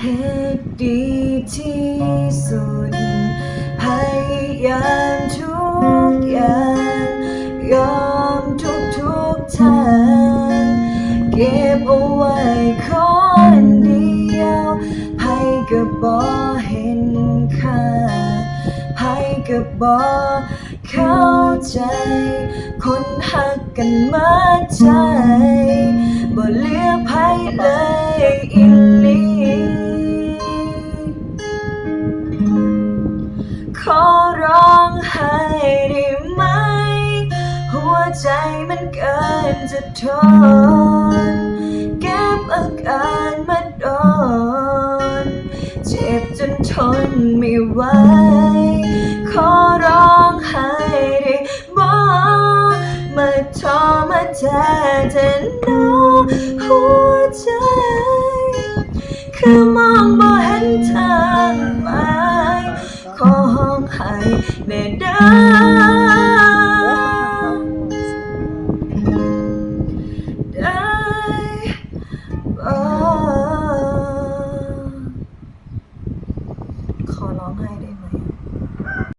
เหตุดีที่สุดพยายามทุก บ่เห็นค่าไผก็บ่เข้าใจ คนหักกันมาใจบ่เหลือไผเลยอีหลีขอร้องให้ได้ไหม หัวใจมันเกินจะทนเก็บอาการ บจนทนไม่ไหว ขอร้องให้ได้บอกมาทอมาแทนเธอหนอหัวใจ คือมองบ่เห็นทางไปขอห้องให้แม่ได้ ขอร้องไห้ได้ไหม